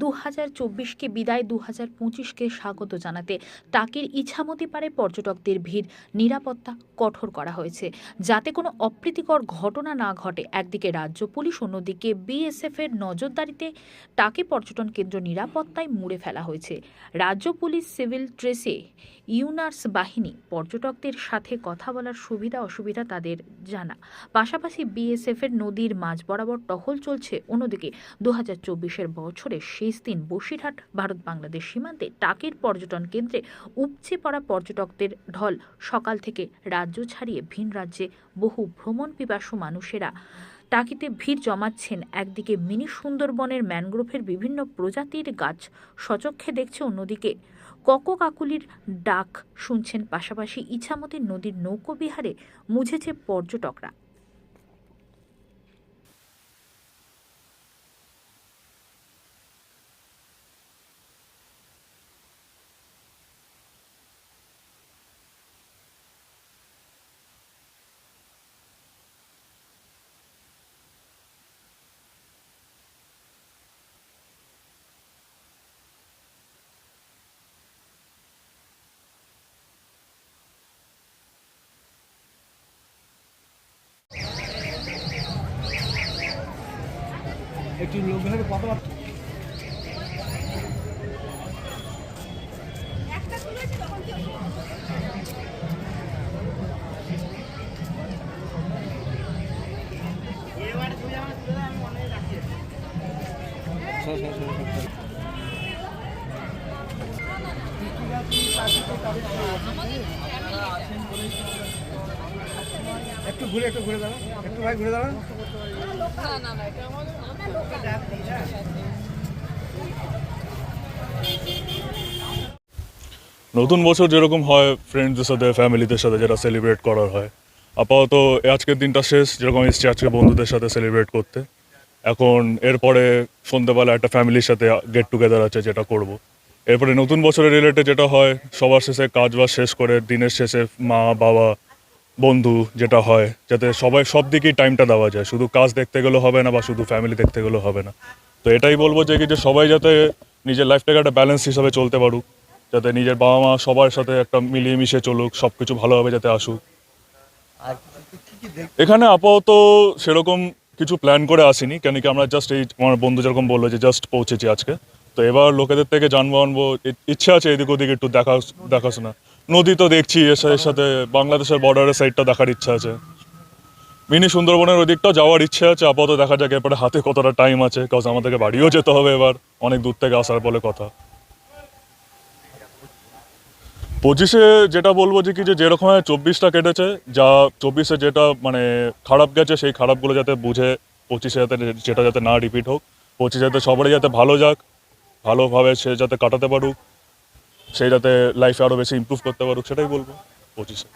দু হাজার চব্বিশকে বিদায় দু হাজার পঁচিশকে স্বাগত জানাতে টাকির ইছামতি পারে পর্যটকদের ভিড়, নিরাপত্তা কঠোর করা হয়েছে। যাতে কোনো অপ্রীতিকর ঘটনা না ঘটে, একদিকে রাজ্য পুলিশ, অন্যদিকে বিএসএফ এর নজরদারিতে টাকি পর্যটন কেন্দ্র নিরাপত্তায় মুড়ে ফেলা হয়েছে। রাজ্য পুলিশ সিভিল ড্রেসে ইউনার্স বাহিনী পর্যটকদের সাথে কথা বলার সুবিধা অসুবিধা তাদের জানা। পাশাপাশি বিএসএফ এর নদীর মাঝ বরাবর টহল চলছে। অন্যদিকে দু হাজার চব্বিশের বছরের শেষ দিন বসিরহাট, ভারত বাংলাদেশ সীমান্তে টাকির পর্যটন কেন্দ্রে উপচে পড়া পর্যটকদের ঢল। সকাল থেকে রাজ্য ছাড়িয়ে ভিন রাজ্যে বহু ভ্রমণ পিপাসু মানুষেরা টাকিতে ভিড় জমাচ্ছেন। একদিকে মিনি সুন্দরবনের ম্যানগ্রোভের বিভিন্ন প্রজাতির গাছ সচক্ষে দেখছে, অন্যদিকে কক কাকুলির ডাক শুনছেন পাশাপাশি ইছামতি নদীর নৌকো বিহারে মুঝেছে পর্যটকরা। একটু লোকজনের কথাবার্তা। সর, সর। একটু ঘুরে একটু ঘুরে দাঁড়ান। একটু ভাই ঘুরে দাঁড়ান। নতুন বছর যেরকম হয় ফ্রেন্ডসদের সাথে ফ্যামিলিদের সাথে যেটা সেলিব্রেট করার হয় আপাতত আজকের দিনটা শেষ, যেরকম এসছি আজকে বন্ধুদের সাথে সেলিব্রেট করতে এখন এরপরে সন্ধ্যেবেলা একটা ফ্যামিলির সাথে গেট টুগেদার আছে যেটা করব। এরপরে নতুন বছরের রিলেটেড যেটা হয়, সবার শেষে কাজ বাজ শেষ করে, দিনের শেষে মা বাবা বন্ধু যেটা হয় যাতে সবাই সব দিকেই টাইমটা দেওয়া যায়। শুধু কাজ দেখতে গেলে হবে না বা শুধু ফ্যামিলি দেখতে গেলে হবে না। তো এটাই বলব যে কি যে সবাই যাতে নিজের লাইফটাকে একটা ব্যালেন্স হিসাবে চলতে পারুক যাতে নিজের বাবা মা সবার সাথে একটা মিলিয়ে মিশে চলুক সব কিছু ভালোভাবে যাতে আসুক। এখানে আপাতত সেরকম কিছু প্ল্যান করে আসিনি কেন কি আমরা জাস্ট এই আমার বন্ধু যেরকম বলল যে জাস্ট পৌঁছেছি আজকে। তো এবার লোকেদের থেকে জানব আনব ইচ্ছে আছে এদিক ওদিক একটু দেখা দেখাশোনা নদী তো দেখছি, এর সাথে বাংলাদেশের বর্ডারের সাইডটা দেখার ইচ্ছা আছে। মিনি সুন্দরবনের ওদিকটাও যাওয়ার ইচ্ছে আছে, আপাতত দেখা যাক এরপরে হাতে কতটা টাইম আছে কাজ আমাদেরকে বাড়িও যেতে হবে এবার, অনেক দূর থেকে আসার বলে কথা। পঁচিশে যেটা বলব যে কি যে যেরকম চব্বিশটা কেটেছে, যা চব্বিশে যেটা মানে খারাপ গেছে, সেই খারাপগুলো যাতে বুঝে, পঁচিশে যাতে যেটা যাতে না রিপিট হোক, পঁচিশে যাতে সবারই যাতে ভালো যাক, ভালোভাবে সে যাতে কাটাতে পারুক। সেই যাতে লাইফে আরও বেশি ইম্প্রুভ করতে পারুক সেটাই বলব। পঁচিশে।